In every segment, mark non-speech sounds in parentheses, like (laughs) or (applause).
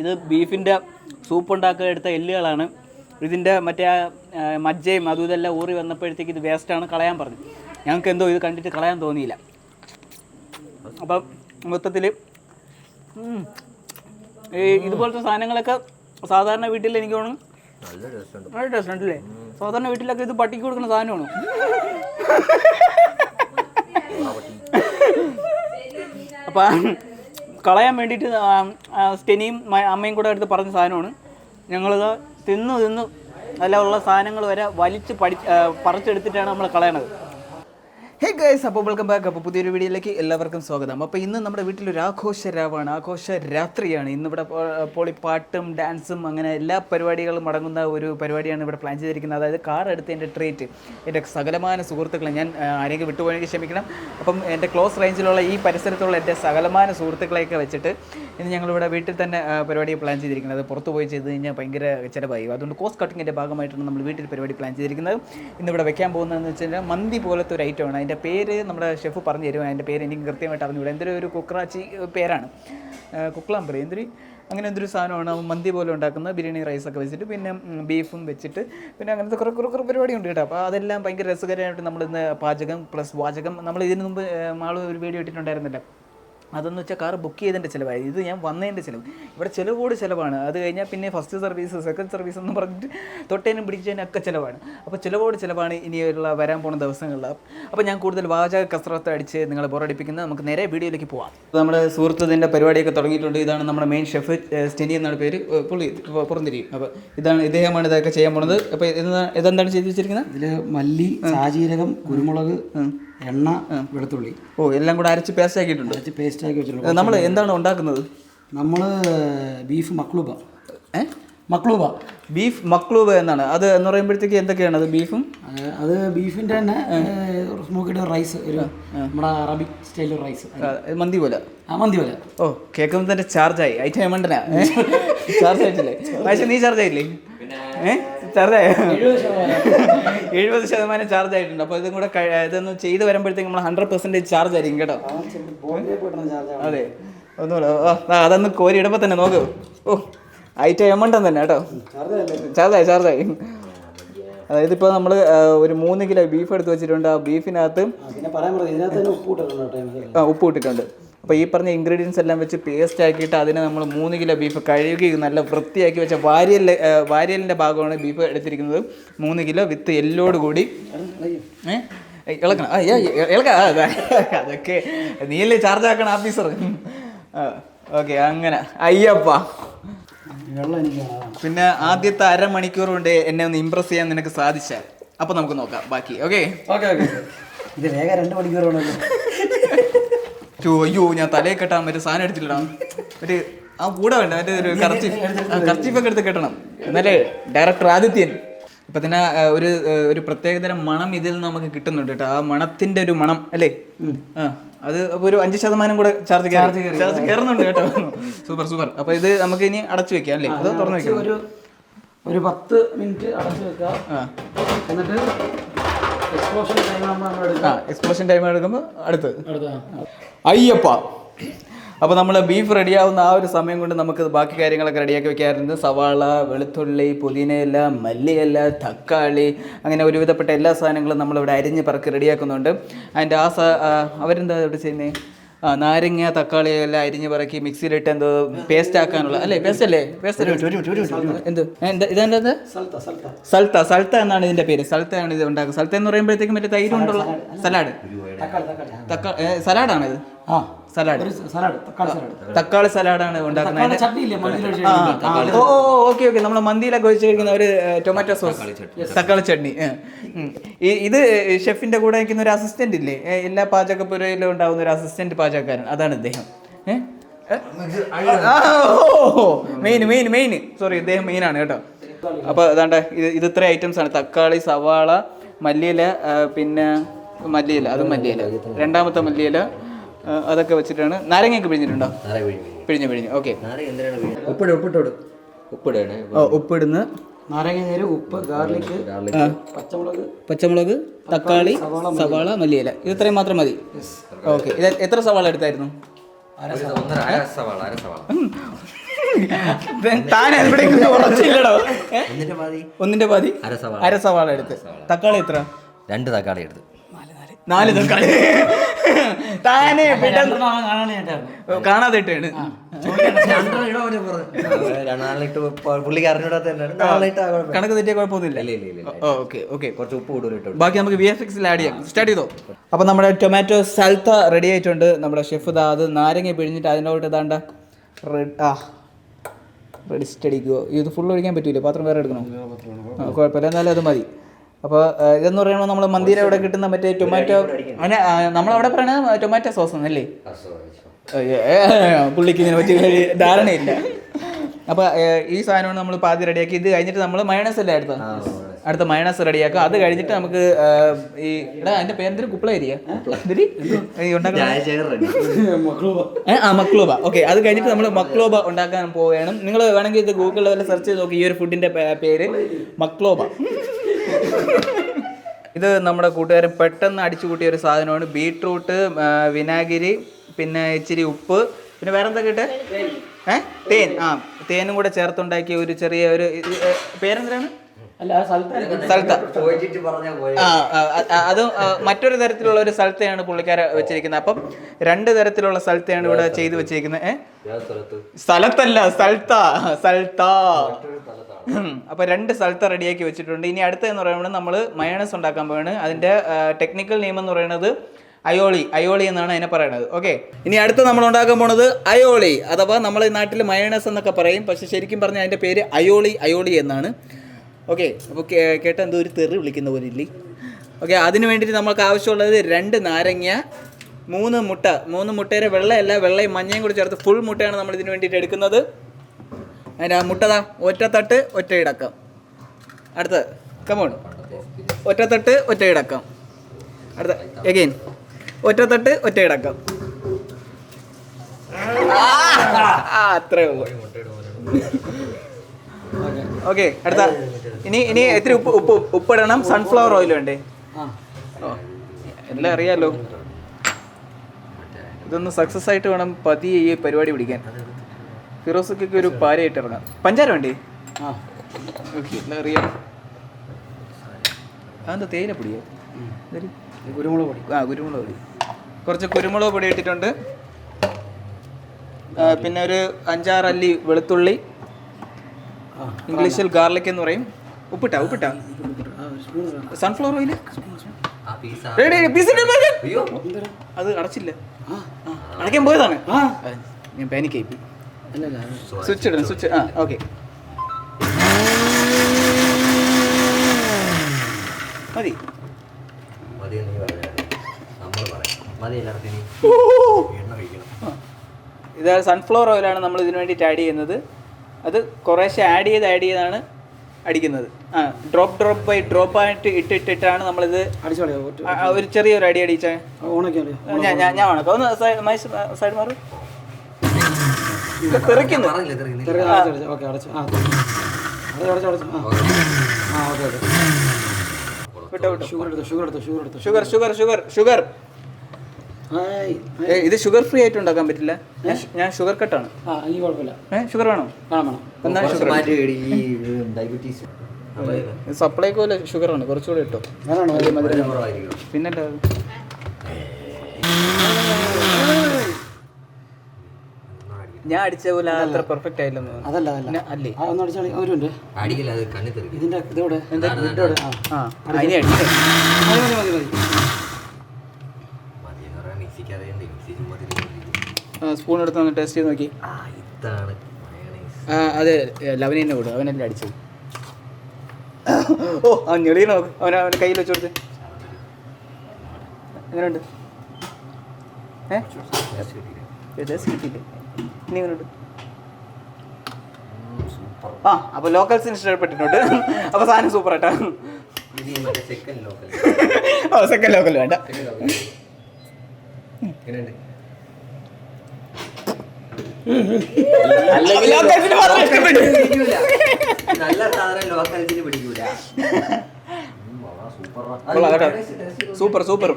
ഇത് ബീഫിന്റെ സൂപ്പ് ഉണ്ടാക്കാൻ എടുത്ത എല്ലുകളാണ്. ഇതിന്റെ മറ്റേ മജ്ജയും അതും ഇതെല്ലാം ഊറി വന്നപ്പോഴത്തേക്ക് ഇത് വേസ്റ്റാണ് കളയാൻ പറഞ്ഞു. ഞങ്ങൾക്ക് എന്തോ ഇത് കണ്ടിട്ട് കളയാൻ തോന്നിയില്ല. അപ്പം മൊത്തത്തിൽ ഈ ഇതുപോലത്തെ സാധനങ്ങളൊക്കെ സാധാരണ വീട്ടിൽ എനിക്ക് തോന്നുന്നു നല്ല ടേസ്റ്റ് ഉണ്ടല്ലേ സാധാരണ വീട്ടിലൊക്കെ ഇത് പട്ടിക്ക് കൊടുക്കുന്ന സാധനമാണ്? അപ്പം കളയാൻ വേണ്ടിയിട്ട് സ്റ്റെനിയും അമ്മയും കൂടെ എടുത്ത് പറഞ്ഞ സാധനമാണ്. ഞങ്ങളിത് തിന്നു തിന്നു നല്ല ഉള്ള സാധനങ്ങൾ വരെ വലിച്ച് പഠി പറിച്ചെടുത്തിട്ടാണ് നമ്മൾ കളയണത്. ഹേ ഗൈസ് അപ്പോൾ വെൽക്കം ബാക്ക് അപ്പോൾ പുതിയൊരു വീഡിയോയിലേക്ക് എല്ലാവർക്കും സ്വാഗതം. അപ്പോൾ ഇന്ന് നമ്മുടെ വീട്ടിലൊരു ആഘോഷ രാവാണ് ആഘോഷ രാത്രിയാണ് ഇന്നിവിടെ പോളി പാട്ടും ഡാൻസും അങ്ങനെ എല്ലാ പരിപാടികളും അടങ്ങുന്ന ഒരു പരിപാടിയാണ് ഇവിടെ പ്ലാൻ ചെയ്തിരിക്കുന്നത്. അതായത് കാർ എടുത്ത് എന്റെ ട്രീറ്റ് എന്റെ സകലമായ സുഹൃത്തുക്കളെ ഞാൻ ആരെങ്കിലും വിട്ടുപോയെങ്കിൽ ക്ഷമിക്കണം. അപ്പം എന്റെ ക്ലോസ് റേഞ്ചിലുള്ള ഈ പരിസരത്തുള്ള എന്റെ സകലമായ സുഹൃത്തുക്കളെയൊക്കെ വെച്ചിട്ട് ഇന്ന് ഞങ്ങളിവിടെ വീട്ടിൽ തന്നെ പരിപാടി പ്ലാൻ ചെയ്തിരിക്കുന്നത്. പുറത്ത് പോയി ചെയ്ത് കഴിഞ്ഞാൽ ഭയങ്കര ചിലവായി. അതുകൊണ്ട് കോസ്റ്റ് കട്ടിങ്ങിന്റെ ഭാഗമായിട്ടാണ് നമ്മൾ വീട്ടിൽ പരിപാടി പ്ലാൻ ചെയ്തിരിക്കുന്നത്. ഇന്നിവിടെ വെക്കാൻ പോകുന്നതെന്ന് വെച്ച് കഴിഞ്ഞാൽ മന്തി പോലത്തെ ഒരു ഐറ്റമാണ് അതിന്റെ പേര് നമ്മുടെ ഷെഫ് പറഞ്ഞു തരും അതിന്റെ പേര് എനിക്ക് കൃത്യമായിട്ട് അറിഞ്ഞുകൂടെ. എന്തൊരു ഒരു കുക്രാച്ചി പേരാണ്. കുക്ലാമ്പറി എന്തൊരു അങ്ങനെ എന്തൊരു സാധനമാണ് മന്തി പോലെ ഉണ്ടാക്കുന്നത് ബിരിയാണി റൈസൊക്കെ വെച്ചിട്ട് പിന്നെ ബീഫും വെച്ചിട്ട് പിന്നെ അങ്ങനത്തെ കുറേ കുറേ കുറേ പരിപാടി ഉണ്ട് കേട്ടോ. അപ്പോൾ അതെല്ലാം ഭയങ്കര രസകരമായിട്ട് നമ്മളിന്ന് പാചകം പ്ലസ് വാചകം നമ്മൾ ഇതിന് മുമ്പ് മാൾ ഒരു വീഡിയോ ഇട്ടിട്ടുണ്ടായിരുന്നില്ല. അതെന്ന് വെച്ചാൽ കാർ ബുക്ക് ചെയ്തതിന്റെ ചിലവായി. ഇത് ഞാൻ വന്നതിന്റെ ചിലവ്. ഇവിടെ ചിലവോട് ചിലവാണ്. അത് കഴിഞ്ഞാൽ പിന്നെ ഫസ്റ്റ് സർവീസ് സെക്കൻഡ് സർവീസ് എന്ന് പറഞ്ഞിട്ട് തൊട്ടേനും പിടിച്ചതിനും ഒക്കെ ചിലവാണ്. അപ്പോൾ ചിലവോട് ചിലവാണ് ഇനിയുള്ള വരാൻ പോകുന്ന ദിവസങ്ങളിൽ അപ്പോൾ ഞാൻ കൂടുതൽ വാചക കസ്രത്ത് അടിച്ച് നിങ്ങളെ ബോറടിപ്പിക്കുന്നത് നമുക്ക് നേരെ വീഡിയോയിലേക്ക് പോവാം. അപ്പോൾ നമ്മുടെ സുഹൃത്തതിന്റെ പരിപാടിയൊക്കെ തുടങ്ങിയിട്ടുണ്ട്. ഇതാണ് നമ്മുടെ മെയിൻ ഷെഫ് സ്റ്റെനി എന്നാണ് പേര്. പുള്ളി പുറന്തിരിക്കും അപ്പോൾ ഇതാണ് ഇദ്ദേഹമാണ് ഇതൊക്കെ ചെയ്യാൻ പോകുന്നത് അപ്പോൾ എന്താണ് ഇതെന്താണ് ചെയ്ത് വെച്ചിരിക്കുന്നത് ഇതിൽ മല്ലി സാജീരകം കുരുമുളക് എണ്ണ വെളുത്തുള്ളി. ഓ എല്ലാം കൂടെ അരച്ച് പേസ്റ്റ് ആക്കിയിട്ടുണ്ട്. അരച്ച് പേസ്റ്റ് ആക്കി വെച്ചിട്ടുണ്ട്. നമ്മൾ എന്താണ് ഉണ്ടാക്കുന്നത്? നമ്മൾ ബീഫ് മക്ലൂബ. ഏ? മക്ലൂബ. ബീഫ് മക്ലൂബ എന്നാണ്. അത് എന്ന് പറയുമ്പോഴത്തേക്ക് എന്തൊക്കെയാണ് അത് ബീഫും അത് ബീഫിന്റെ തന്നെ സ്മോക്കിയുടെ റൈസ് ഒരു നമ്മുടെ അറബിക് സ്റ്റൈൽ റൈസ് മന്തി പോലെ. ആ മന്തി പോലെ. ഓ കേൾക്കുമ്പോൾ തന്നെ ചാർജായി ഐറ്റം എമണ്ടനാ ചാർജ് (laughs) ആയിട്ടില്ലേ? പക്ഷേ നീ ചാർജ് ആയില്ലേ? ഏഹ് ചാർജ് ആയോ? എഴുപത് ശതമാനം ചാർജ് ആയിട്ടുണ്ട്. അപ്പോൾ ഇതും കൂടെ ഇതൊന്ന് ചെയ്ത് വരുമ്പോഴത്തേക്ക് നമ്മൾ ഹൺഡ്രഡ് പെർസെന്റേജ് ചാർജ് ആയിരിക്കും കേട്ടോ. അതെ. ഒന്നും അതൊന്ന് കോരി ഇടുമ്പോൾ തന്നെ നോക്ക്. ഓ ഐറ്റം എമൗണ്ട് തന്നെ കേട്ടോ. ചാർജായി ചാർജായി അതായത് ഇപ്പോൾ നമ്മൾ ഒരു മൂന്ന് കിലോ ബീഫ് എടുത്ത് വെച്ചിട്ടുണ്ട്. ആ ബീഫിനകത്ത് ഉപ്പ് ഇട്ടിട്ടുണ്ട്. അപ്പോൾ ഈ പറഞ്ഞ ഇൻഗ്രീഡിയൻസ് എല്ലാം വെച്ച് പേസ്റ്റ് ആക്കിയിട്ട് അതിനെ നമ്മൾ മൂന്ന് കിലോ ബീഫ് കഴുകി നല്ല വൃത്തിയാക്കി വെച്ച വാരിയൽ വാരിയലിന്റെ ഭാഗമാണ് ബീഫ് എടുത്തിരിക്കുന്നത്. മൂന്ന് കിലോ വിത്ത് എല്ലോട് കൂടി. ഇളക്കണം. ഇളക്കാം. അതൊക്കെ നീയല്ലേ ചാർജ് ആക്കണം ഓഫീസർ ഓക്കെ അങ്ങനെ. അയ്യപ്പ. പിന്നെ ആദ്യത്തെ അരമണിക്കൂർ കൊണ്ട് എന്നെ ഒന്ന് ഇമ്പ്രസ് ചെയ്യാൻ നിനക്ക് സാധിച്ചാൽ അപ്പൊ നമുക്ക് നോക്കാം. ബാക്കി ഓക്കെ ഇത് വേഗം രണ്ട് മണിക്കൂർ അയ്യോ ഞാൻ തലയിൽ കെട്ടാൻ മറ്റേ സാധനം എടുത്തിട്ടാണ് ഒരു ആ കൂടെ വേണ്ട മറ്റേ ഒരു കറച്ചി കറച്ചിപ്പൊക്കെ എടുത്ത് കെട്ടണം. എന്നാലേ ഡയറക്ടർ ആദിത്യൻ. ഇപ്പൊ തന്നെ ഒരു ഒരു പ്രത്യേകതരം മണം ഇതിൽ നിന്ന് നമുക്ക് കിട്ടുന്നുണ്ട് കേട്ടോ. ആ മണത്തിന്റെ ഒരു മണം അല്ലേ? ആ അത് അപ്പൊ ഒരു അഞ്ച് ശതമാനം കൂടെ ചാർജ് ചാർജ് കയറുന്നുണ്ട് കേട്ടോ. സൂപ്പർ സൂപ്പർ അപ്പൊ ഇത് നമുക്ക് ഇനി അടച്ചു വെക്കാം അല്ലേ? അത് തുറന്നു വെക്കാം. ഒരു പത്ത് മിനിറ്റ് അടച്ചു വെക്കാം. എന്നിട്ട് എക്സ്പ്ലോഷൻ ടൈം ആകുമ്പോൾ ആ എക്സ്പ്ലോഷൻ ടൈം എടുക്കുമ്പോൾ അടുത്ത്. അയ്യപ്പ. അപ്പോൾ നമ്മൾ ബീഫ് റെഡിയാവുന്ന ആ ഒരു സമയം കൊണ്ട് നമുക്ക് ബാക്കി കാര്യങ്ങളൊക്കെ റെഡിയാക്കി വെക്കാറുണ്ട്. സവാള വെളുത്തുള്ളി പുതിനയില മല്ലിയില തക്കാളി അങ്ങനെ ഒരുവിധപ്പെട്ട എല്ലാ സാധനങ്ങളും നമ്മളിവിടെ അരിഞ്ഞ് പറക്കി റെഡിയാക്കുന്നുണ്ട് അതിന്റെ ആ സ ആ, അവരെന്താ ഇവിടെ ചെയ്യുന്നത് നാരങ്ങ തക്കാളി എല്ലാം അരിഞ്ഞ് പറക്കി മിക്സിയിലിട്ട് എന്തോ പേസ്റ്റ് ആക്കാനുള്ള അല്ലേ പേസ്റ്റ് അല്ലേ? പേസ്റ്റ് എന്ത്? എന്താ ഇതെന്താ സൽത്ത സൽത്ത. എന്നാണ് ഇതിന്റെ പേര്. സൽത്തയാണ് ഇത് ഉണ്ടാക്കുന്നത്. സൽത്ത എന്ന് പറയുമ്പോഴത്തേക്കും മറ്റേ തൈര് കൊണ്ടുള്ള സലാഡ് തക്കാളി തക്കാളി. തക്കാളി സലാഡാണ് ഇത് ആ. സലാഡ്. തക്കാളി സലാഡ്. തക്കാളി സലാഡാണ് ഉണ്ടാക്കുന്നത്. Oh okay okay. നമ്മൾ മന്തിയിലൊക്കെ ഒഴിച്ച് കഴിക്കുന്ന ഒരു ടൊമാറ്റോ സോസ്. തക്കാളി ചട്നി ഇത് ഷെഫിന്റെ കൂടെ നിൽക്കുന്ന ഒരു അസിസ്റ്റന്റ് ഇല്ലേ? എല്ലാ പാചകപ്പുരയിലും ഉണ്ടാവുന്ന ഒരു അസിസ്റ്റന്റ് പാചകക്കാരൻ. അതാണ് ഇദ്ദേഹം. മെയിൻ മെയിൻ മെയിൻ സോറി ഇദ്ദേഹം മെയിനാണ് ആണ് കേട്ടോ. അപ്പോൾ അതാണ്ട് ഇത് ഇത് ഇത്ര ഐറ്റംസ് ആണ്. തക്കാളി സവാള മല്ലിയില പിന്നെ മല്ലിയില അതും മല്ലിയില. രണ്ടാമത്തെ മല്ലിയില അതൊക്കെ വെച്ചിട്ടാണ്. നാരങ്ങയൊക്കെ പിഴിഞ്ഞിട്ടുണ്ടോ? പിഴിഞ്ഞു പിഴിഞ്ഞു. ഓക്കെ. ഉപ്പിട് ഉപ്പിട്ടോട്. ഉപ്പിടണേ. ഉപ്പിടുന്ന്. നാരങ്ങ നീര് ഉപ്പ് ഗാർലിക് പച്ചമുളക് പച്ചമുളക് തക്കാളി സവാള മല്ലിയില. ഇത് ഇത്രയും മാത്രം മതി. ഓക്കെ. ഇത് എത്ര സവാള എടുത്തായിരുന്നു? ഒന്നിന്റെ പാതി? അര സവാള. അര സവാള എടുത്ത്. തക്കാളി എത്ര? രണ്ട് തക്കാളി എടുത്ത്. നാല് തക്കാളി. താനെ കാണാതെ ഇട്ടാണ് കണക്ക് തെറ്റിയ കുഴപ്പമൊന്നുമില്ല. ഇല്ല ഇല്ല ഇല്ല ഓക്കെ ഓക്കെ. കുറച്ച് ഉപ്പ് കൂടുതൽ ബാക്കി നമുക്ക് വി എഫ് എക്സിൽ ആഡ് ചെയ്യാം. സ്റ്റാർട്ട് ചെയ്തോ? അപ്പോൾ നമ്മുടെ ടൊമാറ്റോ സൽത്ത റെഡി ആയിട്ടുണ്ട്. നമ്മുടെ ഷെഫ് ദാ അത് നാരങ്ങ പിഴിഞ്ഞിട്ട് അതിനോട്ട് ഇതാണ്ട റെഡ് ആ റെഡി സ്റ്റഡിക്കോ ഇത് ഫുൾ ഒഴിക്കാൻ പറ്റൂല. പാത്രം വേറെ എടുക്കണോ. ആ, കുഴപ്പമില്ല. എന്നാലും അത് മതി. അപ്പോൾ ഇതെന്ന് പറയുമ്പോൾ നമ്മൾ മന്തിയിൽ അവിടെ കിട്ടുന്ന മറ്റേ ടൊമാറ്റോ അങ്ങനെ നമ്മളവിടെ പറയണത് ടൊമാറ്റോ സോസ് എന്നല്ലേ പുള്ളിക്ക് ഇതിനെ പറ്റി ധാരണയില്ല. അപ്പോൾ ഈ സാധനമാണ് നമ്മൾ പാതി റെഡിയാക്കി ഇത് കഴിഞ്ഞിട്ട് നമ്മൾ മയണസ് അല്ലേ അടുത്ത? അടുത്ത മയണസ് റെഡിയാക്കുക അത് കഴിഞ്ഞിട്ട് നമുക്ക് ഈ എടാ അതിന്റെ പേരെന്തൊരു മക്ലോബ. ആ മക്ലോബ. ഓക്കെ അത് കഴിഞ്ഞിട്ട് നമ്മൾ മക്ലോബ ഉണ്ടാക്കാൻ പോവുകയാണ്. നിങ്ങൾ വേണമെങ്കിൽ ഇത് ഗൂഗിളിൽ വല്ല സെർച്ച് ചെയ്ത് നോക്കി ഈ ഒരു ഫുഡിന്റെ പേര്. മക്ലോബ. ഇത് നമ്മുടെ കൂട്ടുകാരൻ പെട്ടെന്ന് അടിച്ചു കൂട്ടിയ ഒരു സാധനമാണ്. ബീട്രൂട്ട് വിനാഗിരി പിന്നെ ഇച്ചിരി ഉപ്പ്. പിന്നെ വേറെ എന്താ കിട്ടേ? ഏ? തേൻ. ആ തേനും കൂടെ ചേർത്തുണ്ടാക്കിയ ഒരു ചെറിയ ഒരു പേരെന്തിനാണ് അല്ല ആ സ്ഥലത്ത് സൽത്ത. ആ അതും മറ്റൊരു തരത്തിലുള്ള ഒരു സൽത്തയാണ് പുള്ളിക്കാര വെച്ചിരിക്കുന്നത്. അപ്പം രണ്ട് തരത്തിലുള്ള സൽത്തയാണ് ഇവിടെ ചെയ്തു വെച്ചിരിക്കുന്നത്. ഏ? സ്ഥലത്ത്? സ്ഥലത്തല്ല സൽത്ത സൽത്ത. ഉം. അപ്പൊ രണ്ട് സ്ഥലത്ത് റെഡിയാക്കി വെച്ചിട്ടുണ്ട്. ഇനി അടുത്ത എന്ന് പറയുമ്പോൾ നമ്മൾ മയണസ് ഉണ്ടാക്കാൻ പോവാണ്. അതിന്റെ ടെക്നിക്കൽ നെയിം എന്ന് പറയുന്നത് അയോളി. അയോളി എന്നാണ് അതിനെ പറയുന്നത്. ഓക്കെ ഇനി അടുത്ത നമ്മൾ ഉണ്ടാക്കാൻ പോണത് അയോളി. അഥവാ നമ്മൾ നാട്ടിൽ മയണസ് എന്നൊക്കെ പറയും. പക്ഷെ ശരിക്കും പറഞ്ഞാൽ അതിന്റെ പേര് അയോളി അയോളി എന്നാണ്. ഓക്കെ അപ്പോൾ കേട്ട എന്തോ ഒരു തെറി വിളിക്കുന്ന പോലെ ഇല്ലേ? ഓക്കെ അതിന് വേണ്ടിയിട്ട് നമുക്ക് ആവശ്യമുള്ളത് രണ്ട് നാരങ്ങ മൂന്ന് മുട്ട. മൂന്ന് മുട്ടയുടെ വെള്ളയല്ല വെള്ളയും മഞ്ഞയും കൂടി ചേർത്ത് ഫുൾ മുട്ടയാണ് നമ്മൾ ഇതിന് വേണ്ടിയിട്ട് എടുക്കുന്നത്. അതിന്റെ മുട്ടതാ ഒറ്റത്തട്ട് ഒറ്റ ഇടക്കം അടുത്ത കമോൺ ഒറ്റത്തട്ട് ഒറ്റ ഇടക്കം അടുത്ത എഗെയിൻ ഒറ്റത്തട്ട് ഒറ്റ ഇടക്കം ആ അത്രേ ഉള്ളൂ. ഓക്കെ അടുത്ത. ഇനി ഇനി എത്ര ഉപ്പ് ഉപ്പ് ഉപ്പിടണം സൺഫ്ലവർ ഓയിൽ വേണ്ടേ? എല്ലാം അറിയാലോ. ഇതൊന്ന് സക്സസ് ആയിട്ട് വേണം പതിയെ ഈ പരിപാടി പിടിക്കാൻ. ഫിറോസൊക്കെ ഒരു പാരയായിട്ട് ഇറങ്ങാം. പഞ്ചാര വേണ്ടേ? ആ. ഓക്കെ എല്ലാം അറിയാം? അതെന്താ തേയില പൊടിയോ? കുരുമുളക് പൊടി. ആ കുരുമുളക് പൊടി. കുറച്ച് കുരുമുളക് പൊടി ഇട്ടിട്ടുണ്ട്. പിന്നെ ഒരു അഞ്ചാറ് അല്ലി വെളുത്തുള്ളി. ഇംഗ്ലീഷിൽ ഗാർലിക് എന്ന് പറയും. ഉപ്പിട്ടാ ഉപ്പിട്ടാ? സൺഫ്ലവർ ഓയിൽ അയ്യോ. അത് അടച്ചില്ല. അടയ്ക്കാൻ പോയതാണ്. ഞാൻ പാനിക്കായി സ്വിച്ച് ഇടണം സ്വിച്ച് ആ ഓക്കെ മതി. ഇത് സൺഫ്ലവർ ഓയിലാണ് നമ്മൾ ഇതിന് വേണ്ടിയിട്ട് ആഡ് ചെയ്യുന്നത്. അത് കുറേശ്ശെ ആഡ് ചെയ്ത് ആഡ് ചെയ്താണ് അടിക്കുന്നത്. ആ ഡ്രോപ്പ് ഡ്രോപ്പ് ബൈ ഡ്രോപ്പ് ആയിട്ട് ഇട്ടിട്ടിട്ടാണ് നമ്മളിത് ഒരു ചെറിയൊരു അടി അടിച്ചേ. ഞാൻ ഞാൻ ഞാൻ വേണം ഒന്ന് സൈഡ് മാറും. തെറിക്കുന്നു അടച്ചു അടച്ചു. ഓക്കെ അടച്ചു. ആ അടച്ചു അടച്ചു അടച്ചു. ആ. ആ ഓക്കെ ഓക്കെ. വിട്ടോ വിട്ടോ. ഷുഗർ എടുത്തു ഷുഗർ എടുത്തു ഷുഗർ എടുത്തു. ഷുഗർ ഷുഗർ ഷുഗർ ഷുഗർ ഇത് ഷുഗർ ഫ്രീ ആയിട്ട് ഉണ്ടാക്കാൻ പറ്റില്ല. ഞാൻ ഷുഗർ കട്ടാണ് ഷുഗർ വേണോ? വേണം വേണം. എന്നാ ഷുഗർ മാറ്റി ഇടി, ഈ ഡയബറ്റീസ് സപ്ലൈക്കോൽ ഷുഗർ ആണ്. കുറച്ചുകൂടെ ഇട്ടോ. വേണോ കുറവായിരിക്കും പിന്നെ ഞാൻ അടിച്ച പോലെ അത്ര പെർഫെക്റ്റ് ആയില്ലെന്ന് തോന്നുന്നു. അതല്ല അതല്ല. അല്ലേ? ഒന്ന് അടിച്ചാൽ ഒരു മിനിറ്റ്. അടിക്കില്ല അത് കണ്ണി തെറിക്കും. ഇതിന്റെ ഇതെവിടെ ആ ആ അതിനെ അടിച്ചേ മതി മതി മതി മതി. സ്പൂൺ എടുത്ത് ഒന്ന് ടേസ്റ്റ് ചെയ്ത് നോക്കി. ആ ഇതാണ് അതെ ലവനെ തന്നെ വിടും അവനല്ലേ അടിച്ചത്? ഓ അവൻ ഞെളിയ നോക്ക്. അവൻ അവന്റെ കയ്യിൽ വെച്ച് കൊടുത്ത്. എങ്ങനെയുണ്ട്? ഏ? ടേസ്റ്റ് കിട്ടിയില്ലേ? ഇനി ഇങ്ങോട്ട് ആ അപ്പോൾ ലോക്കൽസിന് ഇഷ്ടപ്പെട്ടിട്ടുണ്ട്. അപ്പോൾ സാധനം സൂപ്പർ ആയിട്ടാ. ഓ സെക്കൻഡ് ലോക്കൽ വേണ്ട. ലോക്കൽസിന് മാത്രം ഇഷ്ടപ്പെട്ടു. നല്ല സാധനം ലോക്കൽസിന് പിടിക്കൂല. സൂപ്പർ. സൂപ്പർ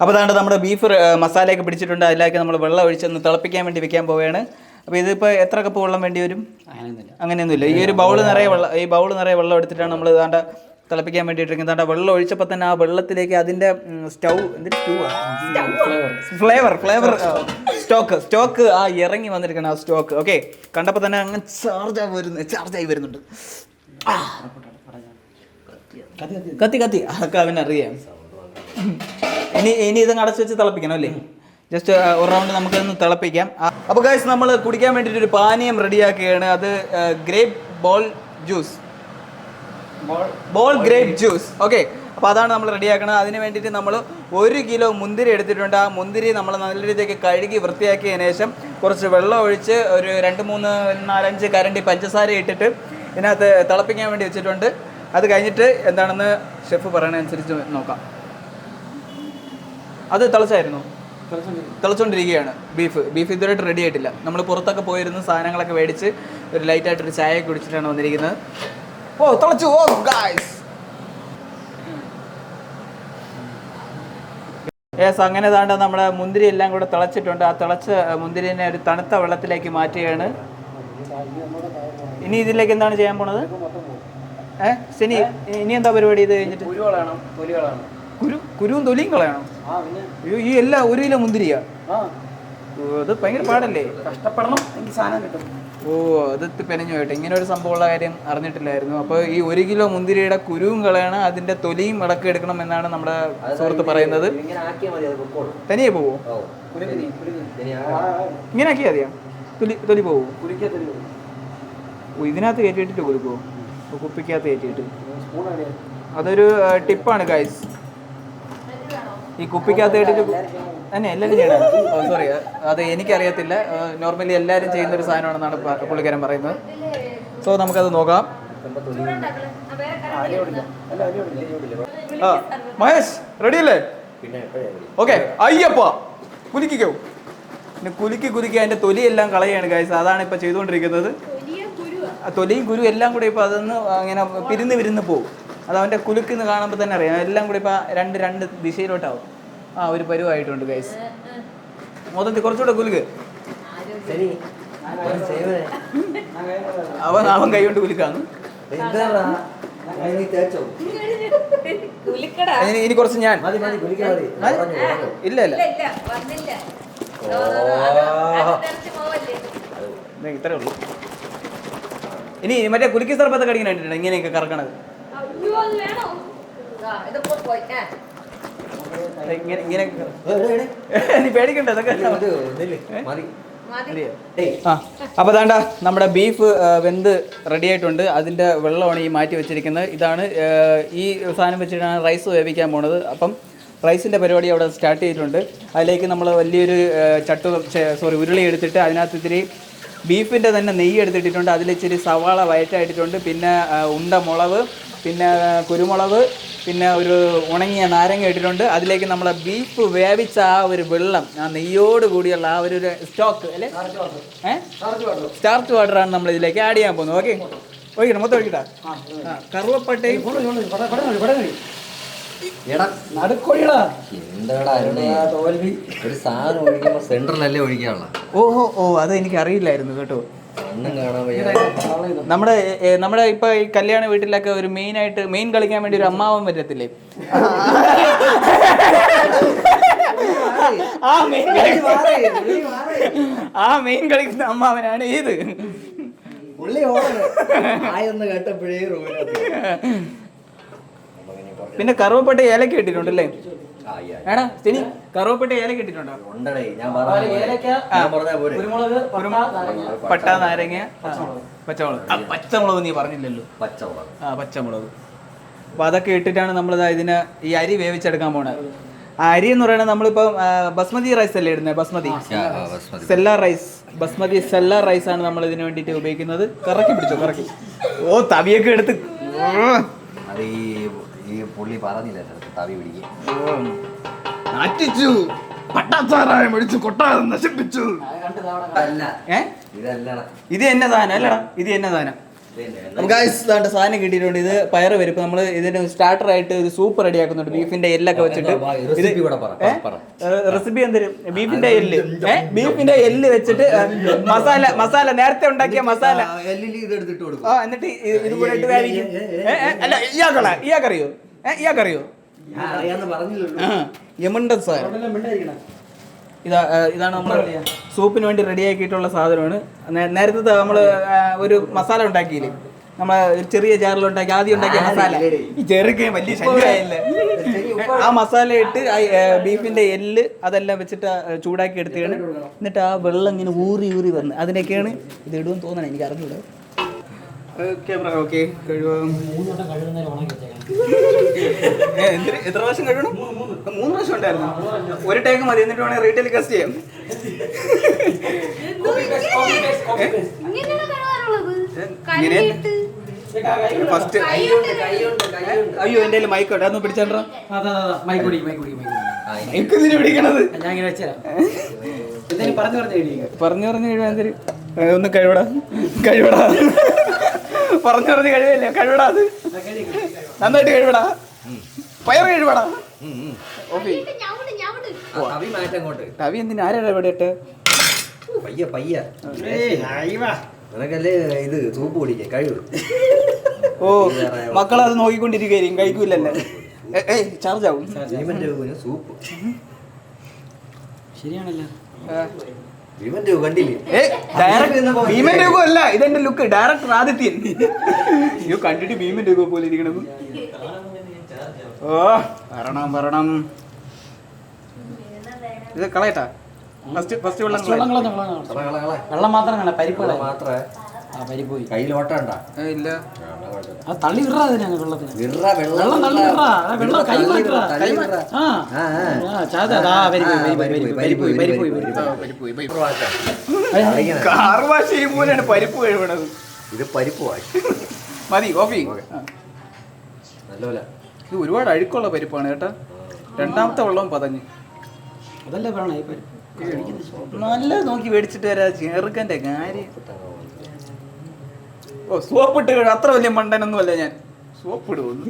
അപ്പോൾ അതാണ്ട് നമ്മുടെ ബീഫ് മസാലയൊക്കെ പിടിച്ചിട്ടുണ്ട്. അതിലേക്ക് നമ്മൾ വെള്ളം ഒഴിച്ചൊന്ന് തിളപ്പിക്കാൻ വേണ്ടി വെക്കാൻ പോവുകയാണ്. അപ്പോൾ ഇതിപ്പോൾ എത്ര കപ്പ് വെള്ളം വേണ്ടി വരും? അങ്ങനെയൊന്നുമില്ല. ഈ ഒരു ബൗൾ നിറയെ വെള്ളം ഈ ബൗൾ നിറയെ വെള്ളം എടുത്തിട്ടാണ് നമ്മൾ ഇതാണ്ട് തിളപ്പിക്കാൻ വേണ്ടിയിട്ടിരിക്കുന്നത്. ഇതാണ്ട വെള്ളം ഒഴിച്ചപ്പോൾ തന്നെ ആ വെള്ളത്തിലേക്ക് അതിന്റെ സ്റ്റൗ എന്തിന് stew flavour flavour stock stock ആ ഇറങ്ങി വന്നിരിക്കണം ആ സ്റ്റോക്ക്. ഓക്കെ. കണ്ടപ്പോൾ തന്നെ അങ്ങനെ ചാർജ് ആയി വരുന്നു ചാർജ് ആയി വരുന്നുണ്ട്. ആ. കത്തി കത്തി. അതൊക്കെ അവനറിയാം ഇനി ഇനി ഇതങ്ങ് അടച്ചു വെച്ച് തിളപ്പിക്കണം അല്ലേ? ജസ്റ്റ് ഒരു റൗണ്ട് നമുക്കൊന്ന് തിളപ്പിക്കാം. അപ്പോൾ ഗൈസ് നമ്മൾ കുടിക്കാൻ വേണ്ടിയിട്ട് ഒരു പാനീയം റെഡിയാക്കുകയാണ്. അത് grape ball juice ball grape juice okay അപ്പോൾ അതാണ് നമ്മൾ റെഡിയാക്കുന്നത് അതിന് വേണ്ടിയിട്ട് നമ്മൾ ഒരു കിലോ മുന്തിരി എടുത്തിട്ടുണ്ട്. ആ മുന്തിരി നമ്മൾ നല്ല രീതിക്ക് കഴുകി വൃത്തിയാക്കിയതിന് ശേഷം കുറച്ച് വെള്ളം ഒഴിച്ച് ഒരു രണ്ട് മൂന്ന് നാലഞ്ച് കരണ്ടി പഞ്ചസാര ഇട്ടിട്ട് ഇതിനകത്ത് തിളപ്പിക്കാൻ വേണ്ടി വെച്ചിട്ടുണ്ട്. അത് കഴിഞ്ഞിട്ട് എന്താണെന്ന് ഷെഫ് പറയണതനുസരിച്ച് നോക്കാം. അത് തിളച്ചായിരുന്നു. തിളച്ചുകൊണ്ടിരിക്കുകയാണ് ബീഫ്. ബീഫ് ഇതുവരെയായിട്ട് റെഡി ആയിട്ടില്ല. നമ്മൾ പുറത്തൊക്കെ പോയിരുന്ന സാധനങ്ങളൊക്കെ മേടിച്ച് ഒരു ലൈറ്റായിട്ടൊരു ചായ കുടിച്ചിട്ടാണ് വന്നിരിക്കുന്നത്. ഓ തിളച്ചു. ഓ ഗായ്സ് യെസ് അങ്ങനെ താണ്ട നമ്മുടെ മുന്തിരി എല്ലാം കൂടെ തിളച്ചിട്ടുണ്ട്. ആ തിളച്ച മുന്തിരിനെ ഒരു തണുത്ത വെള്ളത്തിലേക്ക് മാറ്റുകയാണ്. ഇനി ഇതിലേക്ക് എന്താണ് ചെയ്യാൻ പോണത്? ശനി ഇനി എന്താ പരിപാടി ഇത് കഴിഞ്ഞിട്ട്? കുരു കുരുവും തൊലിയും കളയണം? അയ്യോ ഈ എല്ലാ ഒരു കിലോ മുന്തിരിയാ? അത് ഭയങ്കര പാടല്ലേ? കഷ്ടപ്പെടണം എനിക്ക് സാധനം കിട്ടും. ഓ അത് പെനഞ്ഞു ഇങ്ങനെ ഒരു സംഭവമുള്ള കാര്യം അറിഞ്ഞിട്ടില്ലായിരുന്നു. അപ്പോൾ ഈ ഒരു കിലോ മുന്തിരിയുടെ കുരുവും കളയണം അതിന്റെ തൊലിയും അടക്കം എടുക്കണം എന്നാണ് നമ്മുടെ സുഹൃത്ത് പറയുന്നത്. തനിയെ പോവോ? ഇങ്ങനെ ആക്കിയാ അതിയാ തൊലി തൊലി പോവോ? ഇതിനകത്ത് കയറ്റിയിട്ടിട്ട് കൊടുക്കുമോ ഓ, കുപ്പിക്കകത്ത് കയറ്റിയിട്ട്? അതൊരു ടിപ്പാണ് ഗൈസ് ഈ കുപ്പിക്കകത്ത് കയറ്റിട്ട് കു- തന്നെ എല്ലാവരും ചെയ്യണം. സോറി അത് എനിക്കറിയത്തില്ല. നോർമലി എല്ലാവരും ചെയ്യുന്ന ഒരു സാധനമാണെന്നാണ് പുള്ളിക്കാരൻ പറയുന്നത്. സോ നമുക്കത് നോക്കാം. മഹേഷ് റെഡി അല്ലേ? ഓക്കെ അയ്യപ്പ കുലുക്കിക്കോ. പിന്നെ കുലുക്കി കുലുക്കി അതിന്റെ തൊലിയെല്ലാം കളയാണ് ഗൈസ് അതാണ് ഇപ്പൊ ചെയ്തുകൊണ്ടിരിക്കുന്നത്. ആ ഗുരു എല്ലാം കൂടെ ഇപ്പോൾ അതൊന്ന് അങ്ങനെ പിരിന്ന് പിരിന്ന് പോകും അത് അവന്റെ കുലുക്കിന്ന് കാണുമ്പോൾ തന്നെ അറിയാം. എല്ലാം കൂടി ഇപ്പോൾ രണ്ട് രണ്ട് ദിശയിലോട്ടാവും. ആ ഒരു പരുവായിട്ടുണ്ട് ഗൈസ് മൊത്തത്തിൽ കുറച്ചുകൂടെ കുലുക്ക്. അവൻ അവൻ കൈ കൊണ്ട് കുലുക്കാന്ന് ഇനി കുറച്ച് ഞാൻ. ഇല്ല ഇല്ല. ഇത്രേ ഇല്ല ഇനി മറ്റേ കുലുക്കി സർബത്ത് കടിക്കാൻ വേണ്ടിയിട്ടുണ്ട് ഇങ്ങനെയൊക്കെ കറക്കണത്. ദേ ഇങ്ങനെ. നീ പേടിക്കണ്ട ഇതൊക്കെ അപ്പോൾ ദാണ്ട നമ്മുടെ ബീഫ് വെന്ത് റെഡി ആയിട്ടുണ്ട്. അതിന്റെ വെള്ളമാണ് ഈ മാറ്റി വെച്ചിരിക്കുന്നത്. ഇതാണ് ഈ സാധനം വെച്ചിട്ടാണ് റൈസ് വേവിക്കാൻ പോണത്. അപ്പം റൈസിന്റെ പരിപാടി അവിടെ സ്റ്റാർട്ട് ചെയ്തിട്ടുണ്ട്. അതിലേക്ക് നമ്മൾ വലിയൊരു ചട്ട ചട്ടു സോറി ഉരുളി എടുത്തിട്ട് അതിനകത്ത് ഇത്തിരി ബീഫിന്റെ തന്നെ നെയ്യ് എടുത്തിട്ടിട്ടുണ്ട്. അതിൽ ഇച്ചിരി സവാള വയറ്റായിട്ടിട്ടുണ്ട്. പിന്നെ ഉണ്ട മുളക് പിന്നെ കുരുമുളക് പിന്നെ ഒരു ഉണങ്ങിയ നാരങ്ങ ഇട്ടിട്ടുണ്ട്. അതിലേക്ക് നമ്മളെ ബീഫ് വേവിച്ച ആ ഒരു വെള്ളം ആ നെയ്യോട് കൂടിയുള്ള ആ ഒരു സ്റ്റോക്ക് അല്ലേ? ഏഹ് സ്റ്റാർച്ച് വാട്ടർ ആണ് നമ്മൾ ഇതിലേക്ക് ആഡ് ചെയ്യാൻ പോകുന്നത്. ഓക്കെ? ഒഴിക്കണം മൊത്തം ഒഴിക്കട്ടാ? കറുവപ്പട്ടയും എടാ നടുക്കോടിയടാ എന്താടാ അരുണേ? തോൽവി? ഒരു സാധനം സെന്ററിലല്ലേ ഒഴിക്കാനുള്ള ഓഹോ ഓ അത് എനിക്ക് അറിയില്ലായിരുന്നു കേട്ടോ. ഒന്നും കാണാൻ വയ്യ. നമ്മുടെ നമ്മുടെ ഇപ്പൊ ഈ കല്യാണ വീട്ടിലൊക്കെ ഒരു മെയിൻ ആയിട്ട് മെയിൻ കളിക്കാൻ വേണ്ടി ഒരു അമ്മാവൻ പറ്റത്തില്ലേ ആ മെയിൻ ആ മെയിൻ കളിക്കുന്ന അമ്മാവനാണ് ഏത്? പുള്ളി ഓടുന്നു ആയെന്ന് കേട്ടപ്പോഴേ പിന്നെ കറുവപ്പട്ട ഏലക്ക ഈ ആയി. ഏടാ ശനി കറുവപ്പട്ട ഏലക്ക ഇട്ടിട്ടുണ്ടോ? കുരുമുളക് പട്ട, നാരങ്ങ. പട്ട നാരങ്ങ പച്ചമുളക്. ആ, പച്ചമുളക് നീ പറഞ്ഞില്ലല്ലോ. പച്ചമുളക്. ആ പച്ചമുളക്. അപ്പോൾ അതൊക്കെ ഇട്ടിട്ടാണ് നമ്മൾ ഇതിന് ഈ അരി വേവിച്ചെടുക്കാൻ പോണത് ആ അരി എന്ന് പറയുന്നത് നമ്മളിപ്പോൾ ബസ്മതി റൈസ് അല്ലേ ഇടുന്നത് ബസ്മതി? സെല്ല റൈസ് ബസ്മതി. സെല്ല റൈസ് ആണ് നമ്മൾ ഇതിന് വേണ്ടിട്ട് ഉപയോഗിക്കുന്നത്. കറക്കി പിടിച്ചോ കറക്കി. ഓ തവിയൊക്കെ എടുത്ത്. ഈ പുള്ളി പറഞ്ഞില്ല തവി പിടിക്കുക. നാറ്റിച്ചു. കൊട്ടാരം നശിപ്പിച്ചു. ഇത് എന്നെ സാധനം അല്ലടാ. ഇത് എന്നെ സാധനം. നമുക്ക് ഇതാണ്ട് സാധനം കിട്ടിയിട്ടുണ്ട്. ഇത് പയറ് വരും നമ്മൾ ഇതിന് സ്റ്റാർട്ടർ ആയിട്ട് ഒരു സൂപ്പ് റെഡി ആക്കുന്നുണ്ട് ബീഫിന്റെ എല്ലൊക്കെ വെച്ചിട്ട്. റെസിപ്പി എന്തരും? ബീഫിന്റെ എല്ല്. ബീഫിന്റെ എല്ല് വെച്ചിട്ട് മസാല മസാല നേരത്തെ ഉണ്ടാക്കിയ മസാല. എന്നിട്ട് ഇതുപോലെ ഇത് കൂടെ ഇട്ട് വേവിക്കും. അല്ല യമണ്ടൻ സാധനം ഇതാ ഇതാണ് നമ്മൾ സൂപ്പിന് വേണ്ടി റെഡി ആക്കിയിട്ടുള്ള സാധനമാണ് നേരത്തെ നമ്മൾ ഒരു മസാല ഉണ്ടാക്കിയില്ലേ? നമ്മൾ ഒരു ചെറിയ ജാറിൽ ഉണ്ടാക്കി ആദ്യം ഉണ്ടാക്കിയ മസാല. ഈ ചെറുക്കെ വലിയ ശല്യമായില്ല ആ മസാല ഇട്ട് ബീഫിന്റെ എല്ല് അതെല്ലാം വെച്ചിട്ട് ചൂടാക്കി എടുത്തിട്ടാണ് എന്നിട്ട് ആ വെള്ളം ഇങ്ങനെ ഊറി ഊറി വന്ന് അതിനൊക്കെയാണ് ഇത് ഇടുമെന്ന് തോന്നണം എനിക്ക് അറിഞ്ഞൂടാ ക്യാമറ ഓക്കെ എന്തിന്? എത്ര പ്രാവശ്യം കഴുകണം? മൂന്ന് പ്രാവശ്യം ഉണ്ടായിരുന്നു. ഒരു ടേക്ക് മതി എന്നിട്ട് വേണേൽ റീറ്റെയിൽ കസ്റ്റ് ചെയ്യാം. ഫസ്റ്റ് അയ്യോ എന്റെ കയ്യിൽ മൈക്ക് ഉണ്ട്. അതൊന്ന് പിടിച്ചോ മൈക്ക് മൈക്ക് ഇതിന് പിടിക്കണത്? ഞാൻ ഇങ്ങനെ വെച്ചാ പറഞ്ഞു പറഞ്ഞു പറഞ്ഞു പറഞ്ഞു കഴിവാ എന്തൊരു ഒന്ന് കഴിവടാ. കഴിവടാ. പറഞ്ഞു പറഞ്ഞ് കഴിവല്ലേ കഴിവിടാ അത്. നന്നായിട്ട് കഴിവിടാ. പയർ കഴിവിടാ. തവി മാറ്റം അങ്ങോട്ട്. കവി എന്തിനാ? ആരാ ഇവിടെ ഇട്ട് പയ്യ പയ്യ. നിനക്കല്ലേ ഇത് സൂപ്പ് കുടിക്കേ കഴിവ്? ഓ മക്കളത് നോക്കിക്കൊണ്ടിരിക്കും കഴിക്കൂലല്ലേ? ഏയ് ചാർജ് ആവും. സൂപ്പ്. ശരിയാണല്ലോ. ഭീമന്റെ രൂപ കണ്ടില്ലേ? ഭീമന്റെ യുഗം അല്ല ഇതെന്റെ ലുക്ക് ഡയറക്ടർ ആദിത്യൻ. അയ്യോ കണ്ടിട്ട് ഭീമന്റെ യുഗം പോലെ ഇരിക്കണത്. ഓ വരണം വരണം. ഇത് കളയട്ടാ. ഫസ്റ്റ് ഫസ്റ്റ് വെള്ളം വെള്ളം. കള, കള, കള. മാത്രം കാണാം പരിപ്പ് കള മാത്രമേ ആ പരിപ്പ് പോയി. കയ്യിൽ ഓട്ടണ്ട ഇല്ല. അത് തള്ളി വെള്ളത്തിന് വെള്ളം വെള്ളം കൈ മാറ്റാ ആ. ആ, പോയി, പോയി, പോയി, പോയി, പോയി. പരിപ്പ് പോയി, പരിപ്പ്. കാർ വാഷ് ചെയ്യുമ്പോഴാണ് പരിപ്പ് കഴിവണത് ഇത് പരിപ്പ് മതി കോഫി. നല്ലപോലെ ഇത് ഒരുപാട് അഴുക്കുള്ള പരിപ്പാണ് കേട്ടാ. രണ്ടാമത്തെ വെള്ളം പതഞ്ഞ്. അതല്ലേ പറയണേ ഈ പരിപ്പ്. നല്ല നോക്കി മേടിച്ചിട്ട് വരാ ചെറുക്കന്റെ കാര്യം. ഓ സോപ്പ് ഇട്ട് അത്ര വലിയ മണ്ടനൊന്നുമല്ല ഞാൻ. സോപ്പ് ഇടുന്നു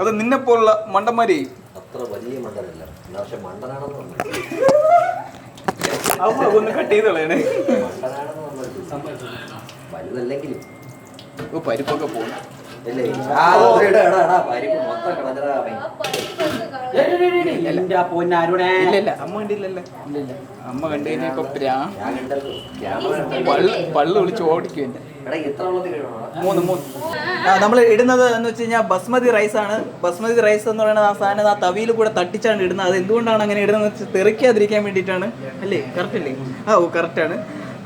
അത് നിന്നെ പോലുള്ള മണ്ടന്മാരെ? അത്ര വലിയ മണ്ടനല്ല. പക്ഷെ മണ്ടനാണെന്ന് ഒന്ന് കട്ട് ചെയ്ത് കളയണേ വലുതല്ലെങ്കിലും. ഓ പരിപ്പൊക്കെ പോകുന്നു അമ്മ കണ്ടില്ലല്ലേ. അമ്മ കണ്ടു കഴിഞ്ഞപ്പോ പ്രാ ഞാൻ കണ്ടല്ലോ. ക്യാമറ പള്ളു പള്ളു വിളിച്ച് ഓടിക്കും എന്നെ നമ്മൾ ഇടുന്നത് എന്ന് വെച്ച് കഴിഞ്ഞാൽ ബസ്മതി റൈസ് ആണ്. ബസ്മതി റൈസ് എന്ന് പറയുന്നത് ആ സാധനം ആ തവിയിൽ കൂടെ തട്ടിച്ചാണ് ഇടുന്നത്. അത് എന്തുകൊണ്ടാണ് അങ്ങനെ ഇടുന്നത് തെറിക്കാതിരിക്കാൻ വേണ്ടിയിട്ടാണ്. അല്ലേ? കറക്റ്റ് അല്ലേ? ആ ഓ കറക്റ്റാണ്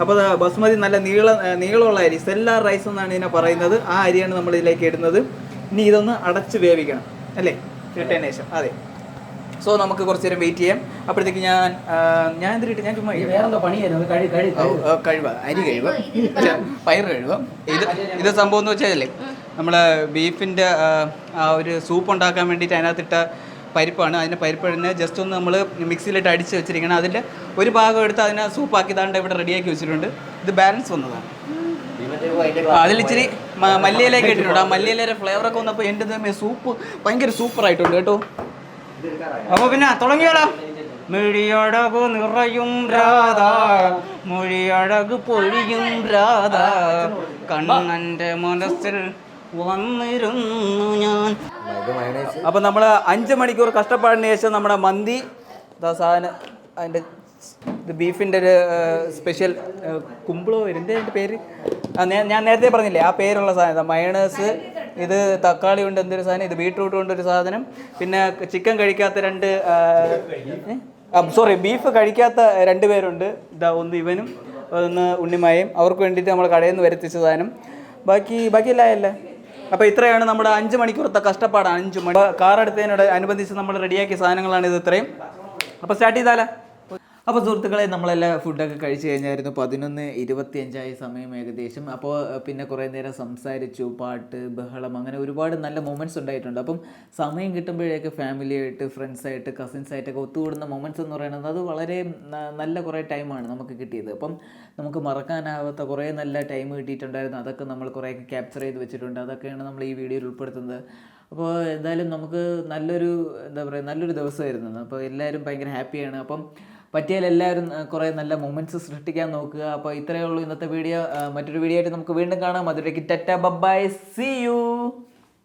അപ്പോൾ ബസ്മതി നല്ല നീള നീളമുള്ള അരി സെല്ലാർ റൈസ് എന്നാണ് ഇതിനെ പറയുന്നത്. ആ അരിയാണ് നമ്മൾ ഇതിലേക്ക് ഇടുന്നത്. ഇനി ഇതൊന്ന് അടച്ച് വേവിക്കണം. അല്ലേ? ഇട്ടതിന് ശേഷം. അതെ. സോ നമുക്ക് കുറച്ച് നേരം വെയിറ്റ് ചെയ്യാം. അപ്പോഴത്തേക്ക് ഞാൻ ഞാൻ എന്തിട്ട് ഞാൻ ചുമ്മാ കഴിവ. അരി കഴിവ്. പയർ കഴിവ്. ഇത് ഇത് സംഭവം എന്ന് വെച്ചാലേ നമ്മളെ ബീഫിന്റെ ആ ഒരു സൂപ്പ് ഉണ്ടാക്കാൻ വേണ്ടിയിട്ട് അതിനകത്തിട്ട പരിപ്പാണ്. അതിന്റെ പരിപ്പ് തന്നെ ജസ്റ്റ് ഒന്ന് നമ്മൾ മിക്സിയിലിട്ട് അടിച്ച് വെച്ചിരിക്കണം. അതിന്റെ ഒരു ഭാഗം എടുത്ത് അതിനെ സൂപ്പാക്കി താണ്ട് ഇവിടെ റെഡിയാക്കി വെച്ചിട്ടുണ്ട്. ഇത് ബാലൻസ് വന്നതാണ്. അതിലിച്ചിരി മല്ലിയിലേക്ക് ഇട്ടിട്ടുണ്ട്. ആ മല്ലിയിലെ ഫ്ലേവറൊക്കെ വന്നപ്പോൾ എന്റെ സൂപ്പ് ഭയങ്കര സൂപ്പറായിട്ടുണ്ട് കേട്ടോ. അപ്പോൾ പിന്നെ തുടങ്ങിയാലോ? മിഴിയഴകു നിറയും രാധ മൊഴിയടക് പൊഴിയും രാധ. കണ്ണന്റെ മനസ്സിൽ വന്നിരുന്നു ഞാൻ. അപ്പൊ നമ്മൾ അഞ്ച് മണിക്കൂർ കഷ്ടപ്പാടിന് ശേഷം നമ്മുടെ മന്തി സാധനം അതിന്റെ ഇത് ബീഫിന്റെ ഒരു സ്പെഷ്യൽ കുമ്പിളോ എന്റെ പേര്? ഞാൻ നേരത്തെ പറഞ്ഞില്ലേ ആ പേരുള്ള സാധനം മയണേഴ്സ് ഇത് തക്കാളി കൊണ്ട് എന്തൊരു സാധനം? ഇത് ബീട്രൂട്ട് ഒരു സാധനം. പിന്നെ ചിക്കൻ കഴിക്കാത്ത രണ്ട് സോറി ബീഫ് കഴിക്കാത്ത രണ്ട് പേരുണ്ട്. ഇതാ ഒന്ന് ഇവനും ഒന്ന് ഉണ്ണിമായും. അവർക്ക് വേണ്ടിയിട്ട് നമ്മൾ കടയിൽ നിന്ന് വരുത്തിച്ച സാധനം. ബാക്കി ബാക്കി അല്ലേ? അപ്പോൾ ഇത്രയാണ് നമ്മുടെ അഞ്ച് മണിക്കൂറത്തെ കഷ്ടപ്പാട് അഞ്ച് മണി കാർ എടുത്തതിനോട് അനുബന്ധിച്ച് നമ്മൾ റെഡിയാക്കിയ സാധനങ്ങളാണ് ഇത് ഇത്രയും. അപ്പോൾ സ്റ്റാർട്ട് ചെയ്താലോ? അപ്പോൾ സുഹൃത്തുക്കളെ നമ്മളെല്ലാം ഫുഡൊക്കെ കഴിച്ചു കഴിഞ്ഞായിരുന്നു പതിനൊന്ന് ഇരുപത്തിയഞ്ചായ സമയം ഏകദേശം. അപ്പോൾ പിന്നെ കുറേ നേരം സംസാരിച്ചു പാട്ട് ബഹളം അങ്ങനെ ഒരുപാട് നല്ല മൊമെന്റ്സ് ഉണ്ടായിട്ടുണ്ട്. അപ്പം സമയം കിട്ടുമ്പോഴേക്ക് ഫാമിലിയായിട്ട് ഫ്രണ്ട്സായിട്ട് കസിൻസായിട്ടൊക്കെ ഒത്തുകൂടുന്ന മൊമെന്റ്സ് എന്ന് പറയുന്നത് അത് വളരെ നല്ല കുറേ ടൈമാണ് നമുക്ക് കിട്ടിയത്. അപ്പം നമുക്ക് മറക്കാനാവാത്ത കുറേ നല്ല ടൈം കിട്ടിയിട്ടുണ്ടായിരുന്നു. അതൊക്കെ നമ്മൾ കുറേയൊക്കെ ക്യാപ്ചർ ചെയ്ത് വെച്ചിട്ടുണ്ട്. അതൊക്കെയാണ് നമ്മൾ ഈ വീഡിയോയിൽ ഉൾപ്പെടുത്തുന്നത്. അപ്പോൾ എന്തായാലും നമുക്ക് നല്ലൊരു എന്താ പറയുക നല്ലൊരു ദിവസമായിരുന്നു. അപ്പോൾ എല്ലാവരും ഭയങ്കര ഹാപ്പിയാണ് അപ്പം ആ, കുറേ നല്ല മൊമെന്റ്സ് സൃഷ്ടിക്കാൻ നോക്കുക. അപ്പോൾ ഇത്രയേ ഉള്ളൂ ഇന്നത്തെ വീഡിയോ മറ്റൊരു വീഡിയോ ആയിട്ട് നമുക്ക് വീണ്ടും കാണാം. അതിലേക്ക് ടറ്റ ബബായ് സി യു